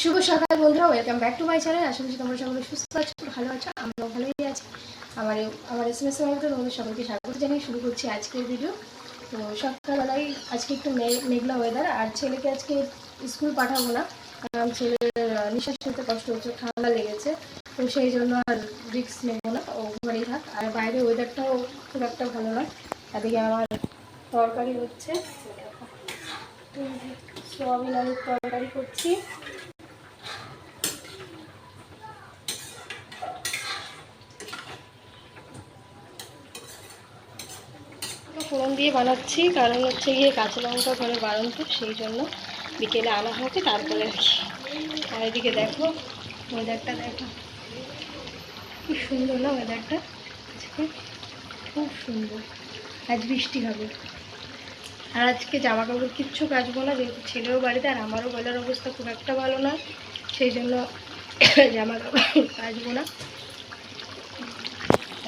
শুভ সকাল বন্ধুরা welcome back to my channel আশা করছি তোমরা সকলে সুস্থ আছো ভালো আছো আমরাও ভালোই আছি। আমার আমার এস এম এস মধ্যে তোমাদের সকলকে স্বাগত জানিয়ে শুরু করছি আজকের ভিডিও তো সকালবেলায় আজকে একটু মেঘলা ওয়েদার আর ছেলেকে আজকে স্কুল পাঠাবো না। কারণ ছেলের নিঃশ্বাস নিতে কষ্ট হচ্ছে, ঠান্ডা লেগেছে। তো সেই জন্য আর রিস্ক নেব না, ও ঘরেই থাক। আর বাইরে ওয়েদারটাও খুব একটা ভালো নয়। এদিকে আমার তরকারি হচ্ছে। সোয়াবিন আলুর তরকারি করছি। দিয়ে বানাচ্ছি, কারণ হচ্ছে গিয়ে কাঁচা লঙ্কা ঘরে বারণ তো, সেই জন্য বিকেলে আনা হয়েছে তারপরে আর আর এদিকে দেখো ওয়েদারটা দেখো। খুব সুন্দর না ওয়েদারটা আজকে খুব সুন্দর। আজ বৃষ্টি হবে। আর আজকে জামা কাপড় কিচ্ছু কাচবো না, যেহেতু ছেলেও বাড়িতে, আর আমারও গলার অবস্থা খুব একটা ভালো না, সেই জন্য জামা কাপড় কাচবো না।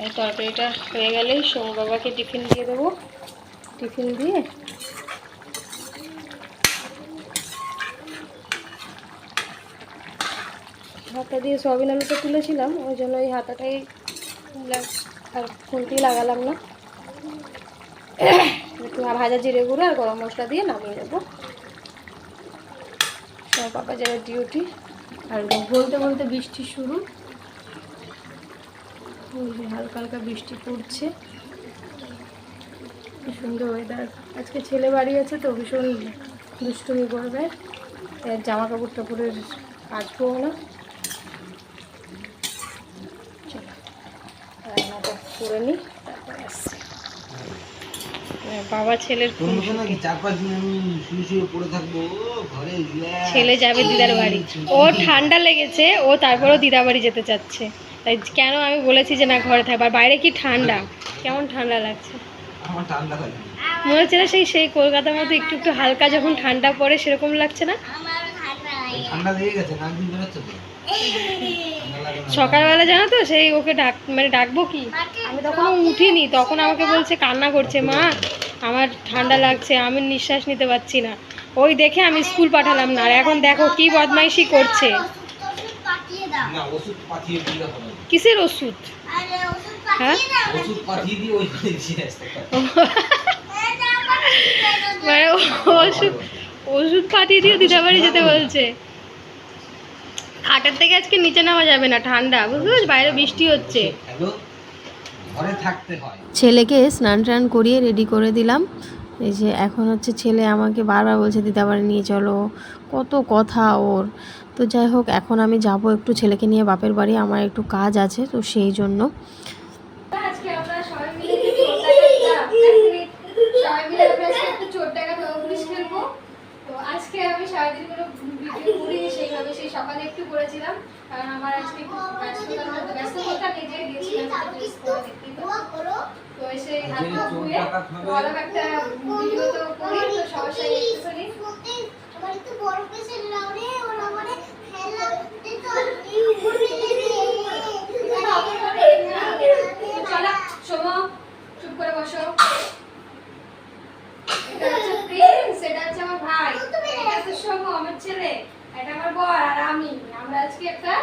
এই তরকারিটা হয়ে গেলেই সোম বাবাকে টিফিন দিয়ে দেবো। টিফিন দিয়ে। হাতা দিয়ে সয়াবিন আলুটা তুলেছিলাম, ওই জন্য এই হাতাটাই আর খুন্তি লাগালাম না। ভাজা জিরে গুঁড়ো আর গরম মশলা দিয়ে নামিয়ে নেব। বাবা যারা ডিউটি। আর বলতে বলতে বৃষ্টি শুরু। হালকা হালকা বৃষ্টি পড়ছে। কি সুন্দর ওয়েদার আজকে ছেলে বাড়ি আছে তো ভীষণ দুষ্টুমি করবে। এর জামা কাপড় টাপড়ের কাচবো না। রান্নাটা করে নিই তারপরে আসছি। বাবা ছেলের। ছেলে যাবে দিদার বাড়ি। ও ঠান্ডা লেগেছে ও তারপরেও দিদা বাড়ি যেতে চাচ্ছে। তাই কেন আমি বলেছি যে না ঘরে থাকবে। আর বাইরে কি ঠান্ডা? কেমন ঠান্ডা লাগছে? আমার ঠান্ডা লাগে মনে হচ্ছে না সেই সেই কলকাতার মধ্যে একটু একটু হালকা যখন ঠান্ডা পড়ে সেরকম লাগছে না? ঠান্ডা লেগে গেছে নাক বেরোচ্ছে। সকালবেলা জানো তো সেই ওকে ডাক মানে ডাকবো কি? আমি তখন উঠিনি তখন আমাকে বলছে কান্না করছে মা আমার ঠান্ডা লাগছে আমি নিঃশ্বাস নিতে পারছি না। ওই দেখে আমি স্কুল পাঠালাম না আর এখন দেখো কি বদমাইশি করছে। না ওষুধ পাঠিয়ে দিলে হবে। না। কিসের ওষুধ? হ্যাঁ। মানে ওষুধ ওষুধ পাঠিয়ে দিয়ে দিদাবাড়ি যেতে বলছে। খাটের থেকে আজকে নিচে নামা যাবে না ঠান্ডা। বুঝতে পারছিস বাইরে বৃষ্টি হচ্ছে। হ্যালো? ঘরে থাকতে হয়। ছেলেকে স্নান টান করিয়ে রেডি করে দিলাম। এই যে এখন হচ্ছে ছেলে আমাকে বারবার বলছে দিদাবাড়ি নিয়ে চলো কত কথা ওর। তো যাই হোক, এখন আমি যাব একটু ছেলেকে নিয়ে, বাপের বাড়ি, আমার একটু কাজ আছে, তো সেই জন্য। আমরা আজকে একটু চোর ডাকাত দৌড় পুলিশ খেলব। তো আজকে আমি সারাদিন কোনো ভিডিও করিনি সেইভাবে সেই সকালে একটু করেছিলাম, কারণ আমার আজকে একটু ব্যস্ততার মধ্যে ব্যস্ততা নিজে পরে তো এসে একটা ভিডিও তো করি, তো একটুখানি চলো শোনো চুপ করে বসো এটা হচ্ছে প্রিন্স এটা হচ্ছে আমার ভাই এটা হচ্ছে শোভু আমার ছেলে এটা আমার বর আর আমি আমরা আজকে একটা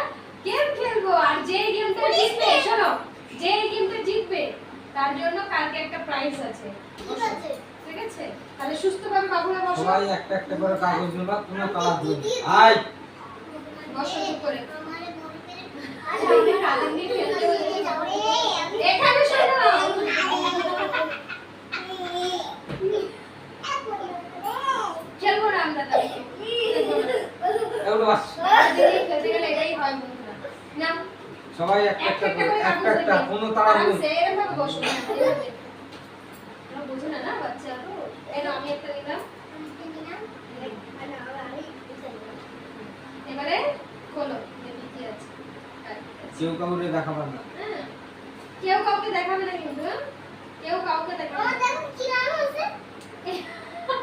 গেম খেলব আর যে গেমটা জিতবে শোনো যে গেমটা জিতবে তার জন্য কালকে একটা প্রাইজ আছে ঠিক আছে তাহলে সুস্থভাবে বাবুরা বসো সবাই একটা একটা করে কাগজ দেবা কোনো কালার দেবে আয় বসো চুপ করে আচ্ছা, আমি কালার নিয়ে খেলতে বলছি। এখানে শোনো খেলব না আমরা তাহলে খেলব না। এগুলো বাস দিদি খেলতে গেলে এটাই হয় বন্ধুরা। নাও, সবাই একটা একটা করে একটা একটা কোনো। তাড়া আরামসে দেবে এরকম না, এভাবে। বোঝো না না বাচ্চা তো? নাও, আমি একটা নিলাম। এবারে খোলো, দেখি কি আছে। আচ্ছা। কেউ কাউরে দেখাবার না। হ্যাঁ। কেউ কাউকে দেখাবে না কিন্তু। হ্যাঁ? কেউ কাউকে দেখাবে না।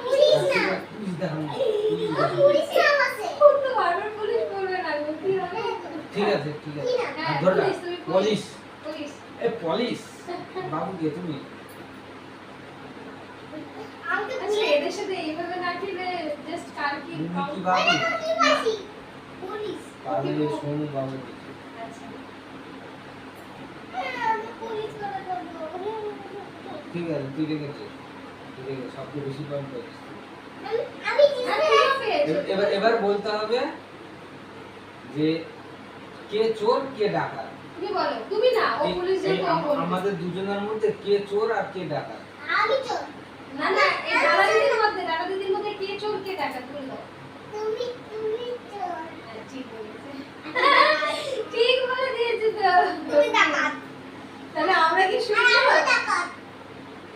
পুলিশ দেখানো পুলিশ দেখানো। খুব তো বারবার পুলিশ বলবে না কি হবে? ঠিক আছে ঠিক আছে। হ্যাঁ, ধরে পুলিশ, পুলিশ। পুলিশ। এ পুলিশ। বাবু কে তুমি? আচ্ছা এদের সাথে এইভাবে না খেলে জাস্ট কার কি তুমি কি বাবু আরে কিন্তু শোন বাবু দিকে। আচ্ছা ঠিক আছে তুই তুই রেখে সবচেয়ে বেশি পয়েন্ট পাচ্ছিস আর তুমিও পেয়েছ। এবার- এবার বলতে হবে যে কে চোর কে ডাকাত তুমি বলো তুমি না ও পুলিশ আম-। আমাদের দুজনের মধ্যে কে চোর আর কে ডাকাত না না এই দাদা দিদির মধ্যে দাদা দিদির মধ্যে কে চোর কে ডাকাত বলে দাও হ্যাঁ, ঠিক বলেছে ঠিক বলে দিয়েছে তো তাহলে আমরা কি শুনছো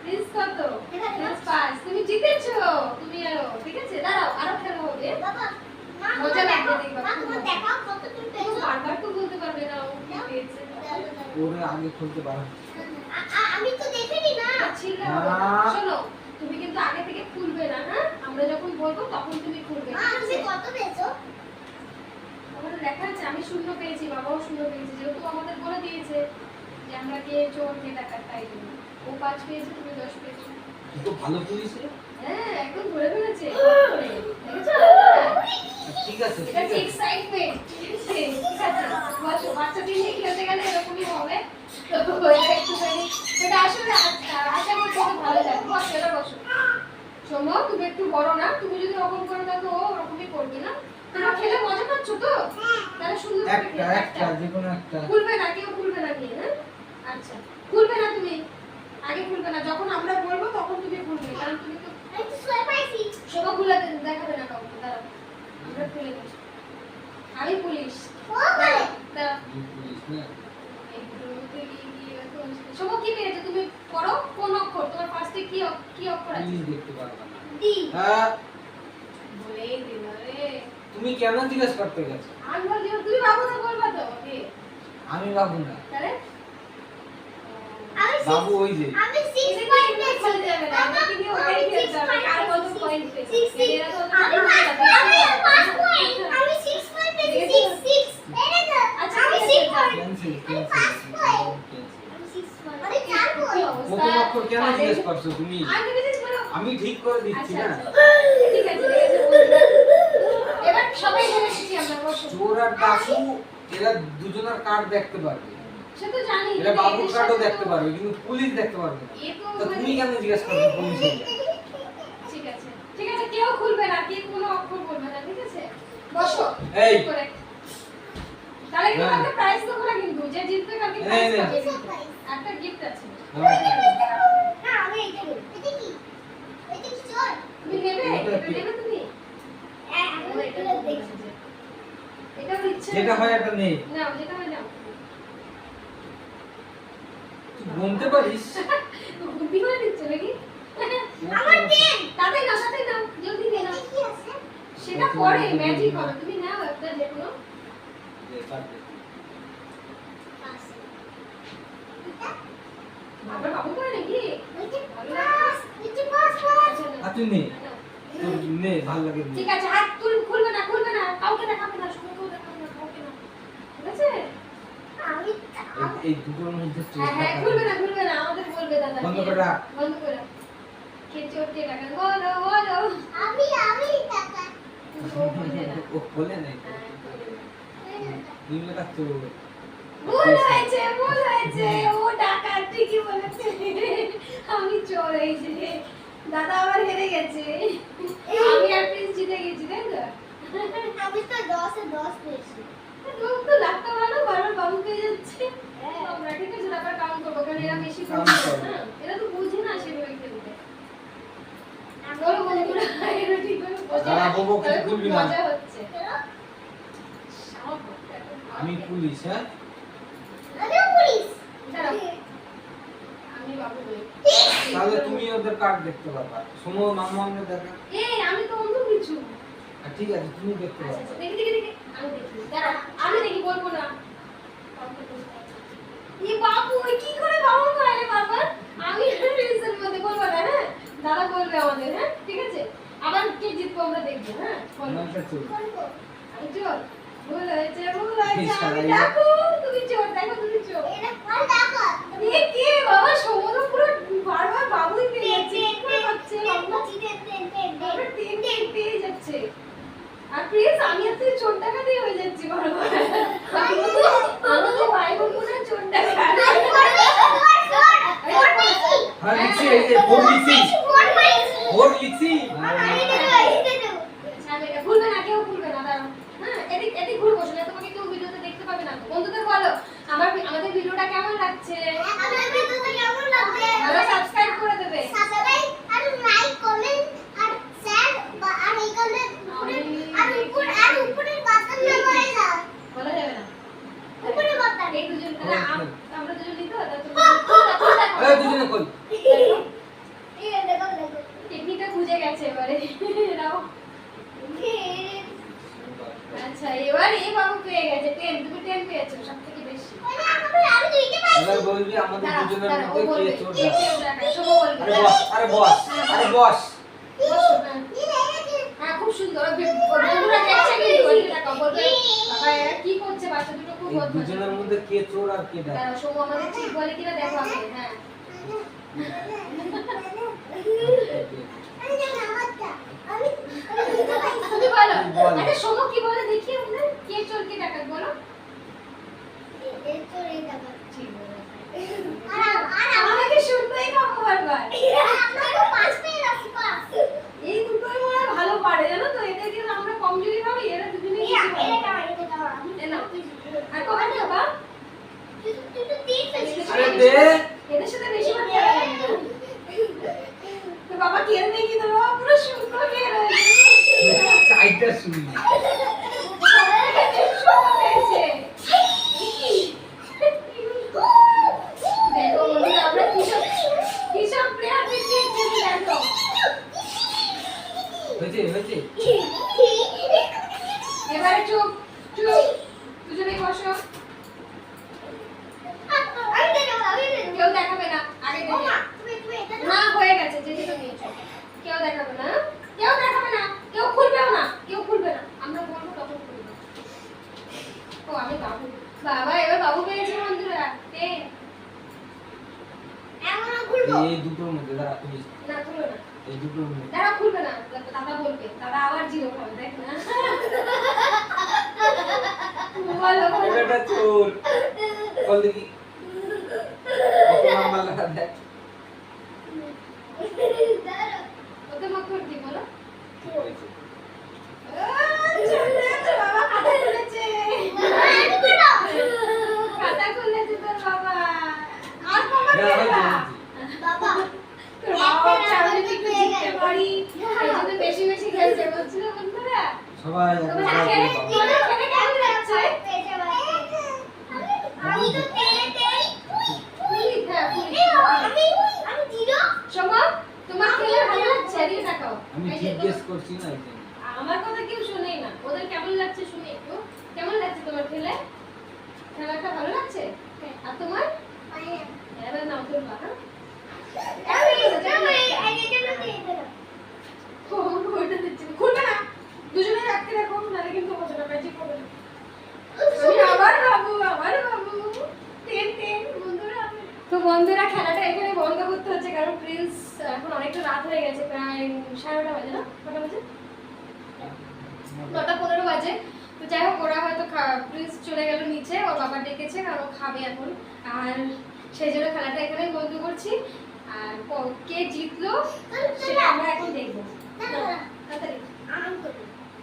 প্লিজ কত প্লিজ পাস তুমি জিতেছো তুমি আরও ঠিক আছে দাঁড়াও আরও খেলা হবে মজা লাগবে দেখবা তুমি বারবার তো বলতে পারবে না ও কি পেয়েছে ওরে আগে খুলতে পারো আমি তো দেখিনি না ছিল না। শোনো তুমি কিন্তু আগে থেকে খুলবে না হ্যাঁ আমরা যখন বলব তখন তুমি খুলবে মা, ঠিক তুমি আছে? কত পেয়েছ আমাদের লেখা আছে আমি শূন্য পেয়েছি বাবাও শূন্য পেয়েছি যেহেতু আমাদের বলে দিয়েছে যে আমরা কে চোর কে ডাকাত তাই জন্য। ও পাঁচ পেয়েছে তুমি দশ পেয়েছ। তো ভালো পুলিশ হ্যাঁ একদম ধরে ফেলেছে? ঠিক আছে এটা ঠিক হচ্ছে আছে। এক্সাইটমেন্ট ঠিক আছে? বাচ্চাদের নিয়ে খেলতে গেলে এরকমই হবে। তো এটা একটুখানি এটা আসলে আশা করছি ভালো লাগবে বসো এটা বসো। সোমো তুমি একটু বড় না তুমি যদি ওরকম করে থাকো ও ওরকমই করবে না। তোমরা খেলে মজা পাচ্ছ তো? তাহলে সুন্দর একটা একটা যে কোনো একটা। খুলবে না কেউ খুলবে না কি হ্যাঁ? আচ্ছা খুলবে না তুমি। আগে খুলবে না যখন আমরা বলব তখন তুমি খুলবে কারণ তুমি তো আমি তো সোয়া পাইছি। শোভা খুলে দেখাবে না কাউকে দাঁড়াও। আমরা খুলে দেব আমি পুলিশ। ও বলে দাঁড়াও। শোভা কি পেয়েছ তুমি পড়ো কোন অক্ষর? তোমার ফার্স্টে কি কি অক্ষর আছে? দেখতে পারবা না। হ্যাঁ। বলেই দিল রে। তুমি কেন জিজ্ঞেস করতে গেছো? আমি বাবু তো বলবা তো? আমি বাবু না। তাহলে? আমি বাবু ওই যে। আমি 6 পয়েন্ট কি পেয়েছি। খেলতে যাবে না এটা কি নিয়ে খেলতে হবে কার কত পয়েন্ট পেয়েছে? Six, six. এরা তো আমি পাঁচ আমি পাঁচ পয়েন্ট আমি 6 পয়েন্ট পেয়েছি। 6 6 এই দেখো আচ্ছা, আমি ঠিক 6 পয়েন্ট আমি পাঁচ পয়েন্ট আমি 6 পয়েন্ট আমি 4 পয়েন্ট অবস্থা? অক্ষর কেন জিজ্ঞেস করছ তুমি? আমি ঠিক করে দিচ্ছি আচ্ছা না আচ্ছা ঠিক আছে ঠিক আছে বলছি। এবার সবাই জেনে এসেছি আমরা বসো চোর আর ডাকু এরা দুজনের কার্ড দেখতে পারবে। সে তো জানি এরা বাবুর কার্ডও দেখতে পারবে কিন্তু পুলিশ দেখতে পারবে তো তো মানে- তুমি কেন জিজ্ঞেস করছ পুলিশে ঠিক আছে। ঠিক আছে কেউ খুলবে না কে কোনো অক্ষর বলবে না ঠিক আছে? বসো এই। তাহলে কিন্তু। একটা প্রাইজ তো করে কিন্তু? যে জিতবে কালকে এই প্রাইজ নে। পাবে কিন্তু। একটা গিফট আছে। না আমি এটা বলি এটা কি? এটা কি চোর তুমি নেবে? এটা এটা কি? নেবে তুমি? হ্যাঁ আমি এটা এটা খুব দেখি ভালো যে। এটা ওর ইচ্ছে যেটা হয় একটা নেই। নাও যেটা হয় নাও। গুনতে পারিস। বুদ্ধি করে দিচ্ছে নাকি? আমার পেন! তাড়াতাড়ি নাও তাড়াতাড়ি নাও জলদি নিয়ে নাও। কি আছে? সেটা পরে ম্যাজিক হবে। তুমি নাও একটা যে কোনো। যে কার্ড দে। আছে। বাবু করে নাকি? ওইটা পাস ওইটা পাস পাস। আচ্ছা তুই নে। নে ভালো লাগে ঠিক আছে হাত তুল খুলবে না খুলবে না কাউকে দেখাবে না শুধু দেখাবে না কাউকে না ঠিক আছে আমি এই- দুটোর মধ্যে হ্যাঁ হ্যাঁ। খুলবে না খুলবে না আমাদের বলবে দাদা বন্ধ করে। রাখ। বন্ধ করে। রাখ। কে চোর কে টাকা বলো বলো। আমি আমি টাকা। ও বলে নাই হ্যাঁ, বলবে না। নিমটা চোর ভুল হয়েছে ভুল হয়েছে। ও টাকা ঠিকই বলেছে। আমি চোর হয়েছে দাদা আবার হেরে গেছে। আমি আর প্রিন্স জিতে গেছি তাই তো আমি তো 10 এ 10 পেয়েছি লোক তো লাখটা ভালো বারবার বাবু পেয়ে যাচ্ছে আমরা ঠিক আছে তারপর কাউন্ট করব কারণ এরা বেশি এরা তো বুঝে না সেভাবে খেলতে। দাঁড়া, আমি পুলিশ হ্যাঁ? আমি পুলিশ। দাঁড়াও। আমি বাবু বলি। তাহলে তুমি ওদের কার্ড দেখতে পারবা। সময় মামা আমাকে দেখা। এই আমি তো অন্য কিছু। ঠিক আছে তুমি দেখতে আচ্ছা, পারবা। আচ্ছা, দেখি দেখি দেখি। আমি দেখি। দাঁড়াও আমি দেখি বলব না। এ বাবু কি করে বাবু করে বারবার আমি রিলসের মধ্যে বলব না হ্যাঁ? দাদা বলবে আমাদের হ্যাঁ? ঠিক আছে? আবার কে জিতবো আমরা দেখব হ্যাঁ? চোর ভুল হয়েছে ভুল হয়েছে। আমি দেখো তুমি চোর দেখো তুমি চোর। এটা কোন টাকা এ কে বাবা? সমুদ্র পুরো বারবার বাবুই পেয়ে যাচ্ছে পাচ্ছে বাবু? টেন টেন টেন বারবার টেন টেন। পেয়ে যাচ্ছে। আর প্লিজ আমি আর তুই হয়ে যাচ্ছি বড় আমাদের ভাই বোন মনে না কেউ ভুলবে না এদিক এদিক ভুল না তোমাকে কেউ ভিডিওতে দেখতে পাবে বন্ধুদের বলো আমার আমাদের ভিডিওটা কেমন লাগছে? আচ্ছা এবার এই বাবু পেয়ে গেছে টেন তুমি টেন পেয়েছ সব থেকে বেশি ওই আমি আমি দুইটা পাইছি। এবার বলবি আমাদের দুজনের মধ্যে কে চোর কে ডাকাত চোর ডাকাত, শুভ বলবে। আরে বস আরে বস আরে বস। হ্যাঁ। হ্যাঁ, খুব সুন্দর। ওই বি- বন্ধুরা দেখছে কিন্তু, ওই যে দেখো, বলবে, বাবা, এরা কি করছে? বাচ্চা দুটো খুব বদমাশ। দুজনের মধ্যে কে চোর আর কে ডাকাত দাঁড়াও, সৌম আমাদের ঠিক বলে কিনা দেখো আগে, হ্যাঁ। তুমি বলো। আচ্ছা, সৌম কি বলে দেখি? কে চোর, কে ডাকাত বলো? এই তো এই দেখো ঠিক বলেছে। আর আর আমাকে শুনতেই পাবো বারবার। আমরা তো পাঁচ পেয়ে গেছি পাঁচ এই দুটোই মনে ভালো পারে, জানো তো? এদেরকে আমরা কমজোরি ভাবি, এরা দুজনেই বেশি ভালো এটা পারে। এটা আমি এ নাও। বাবা কেন দেখি তো বাবা পুরো শুকনো খেয়ে রয়েছে চাইটা শুনি হয়েছে। এবারে চুপ দুজনেই বসো আমি দেখো আমি দেখো কেউ দেখাবে না আগে ও দেখে মা তুমি তুমি এটা না হয়ে গেছে যে যেটা নিয়েছো কেউ দেখাবে না কেউ দেখাবে না কেউ খুলবেও না কেউ খুলবে না আমরা বলব তখন খুলবে ও আমি বাবু বাবা এবার বাবু পেয়েছে বন্ধুরা টেন এমন খুলবো এই দুটোর মধ্যে দাঁড়া তুমি না খুলবে না এই দুটোর মধ্যে দাদা খুলবে না দাদা বলবে দাদা আবার জিরো খাবে দেখ না বলো বলো। এটা চোর বল দেখি কত নাম্বার লেখা দেখ দাঁড়াও ওকে মত করে দি বলো ঠিক হয়েছে আচ্ছা, খুলেছে, বাবা খাতা খুলেছে আমি করো খাতা খুলেছে তোর বাবা আর বাবা না, হয়েছে, খেলা। হয়েছে। বাবা তোর বাবা হচ্ছে আমি যদি একটু জিততে পারি এই জন্য বেশি বেশি খেলছে বলছিল বন্ধুরা সবাই তবে একবার খেলে বাবা। খেলে খেলে কেমন লাগছে পেয়েছে ভাই আমি তো তেলে তেল পুলি হ্যাঁ পুলি আমি আমি জিরো শোনো তোমার খেলে ভালো লাগছে এদিকে তাকাও আমি এই যে ঠিক গেস করছি না আমার কথা কেউ শোনেই না ওদের কেমন লাগছে শুনে একটু কেমন লাগছে তোমার খেলে খেলাটা ভালো লাগছে আর তোমার এবার নাও হ্যাঁ আমি আমি ও, ওইটা দিচ্ছি না। খুলবে না দুজনে রাখতে রাখো নাহলে কিন্তু হবে না ম্যাজিক হবে না আমি আবার বাবু আবার বাবু টেন টেন বন্ধুরা তো বন্ধুরা খেলাটা এখানে বন্ধ করতে হচ্ছে কারণ প্রিন্স এখন অনেকটা রাত হয়ে গেছে প্রায় সাড়ে নটা বাজে না? কটা বাজে? নটা পনেরো বাজে। তো যাই হোক ওরা হয়তো প্রিন্স চলে গেল নিচে ওর বাবা ডেকেছে কারণ খাবে এখন। আর সেই জন্য খেলাটা এখানেই বন্ধ করছি। আর কে জিতলো সেটা আমরা এখন দেখব।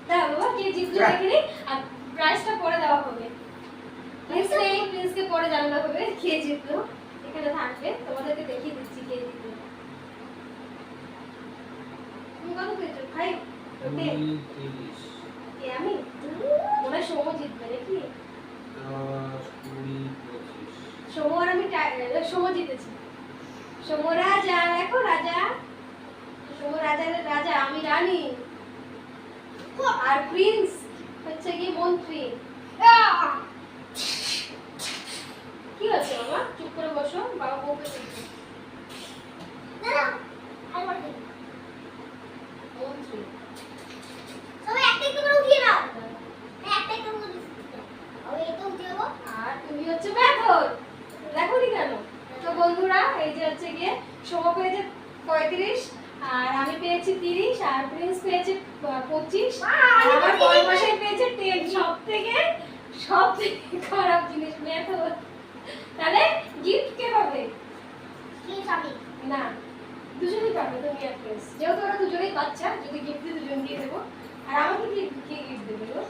দাঁড়া বাবা কে জিতলো দেখে আর প্রাইসটা পরে দেওয়া হবে। প্রিন্স প্রিন্সকে পরে জানানো হবে কে জিতলো। এখানে থাকবে। তোমাদেরকে দেখিয়ে দিচ্ছি কে জিতলো তুমি কত পেয়েছ ভাই কে? আমি? মনে হয় সোমো জিতবে নাকি? দশ, কুড়ি, পঁচিশ। সোমো আর আমি টাই- জিতেছি। সোমো রাজা দেখো রাজা। সোমো রাজার রাজা আমি রানী। আর প্রিন্স হচ্ছে কি মন্ত্রী। কি হচ্ছে বাবা? চুপ করে বসো বাবা বউকে দেখবে হ্যাঁ নি তো বন্ধুরা এই যে হচ্ছে গিয়ে সোমা পেয়েছে পঁয়ত্রিশ আর আমি পেয়েছি তিরিশ আর প্রিন্স পেয়েছে পঁচিশ আর আমার পেয়েছে টেন। সব থেকে সব থেকে খারাপ জিনিস মেথর তাহলে গিফট কে পাবে না। দুজনেই পাবে তুমি আর যেহেতু ওরা দুজনেই বাচ্চা যদি গিফট দিই দুজন দিয়ে দেবো। আর আমাকে কি কি গিফট দেবে গো?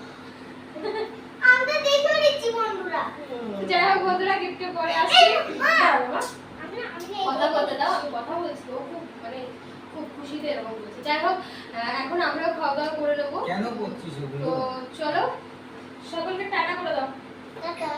আমরা দেখে নিচ্ছি বন্ধুরা। যাই হোক বন্ধুরা গিফট পরে আসছি। হ্যাঁ, কথা কথা দাও আমি কথা বলছি ও খুব মানে খুব খুশিতে এরকম বলছে। যাই হোক এখন আমরা খাওয়া দাওয়া করে নেব। কেন করছিস তো চলো সকলকে টাটা করে দাও। টাটা।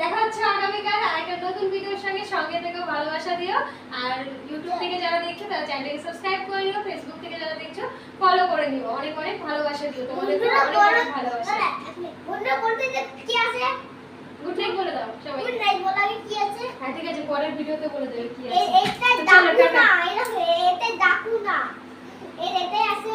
দেখা হচ্ছে আগামীকাল আর একটা নতুন ভিডিওর সঙ্গে। সঙ্গে থেকে ভালোবাসা দিও। আর ইউটিউব থেকে যারা দেখছ তারা চ্যানেলটাকে সাবস্ক্রাইব করে নিও। ফেসবুক থেকে যারা দেখছ ফলো করে নিও। অনেক অনেক ভালোবাসা দিও। তোমাদের অনেক অনেক ভালোবাসা। মিনিট। বন্ধুরা বলতে যে কি আছে? গুড নাইট বলে দাও সবাই গুড নাইট বলা আগে কি আছে? হ্যাঁ ঠিক আছে পরের ভিডিওতে বলে দেবে কি আছে। এটা ডাকু না এটা এটা ডাকু না। এটাই আছে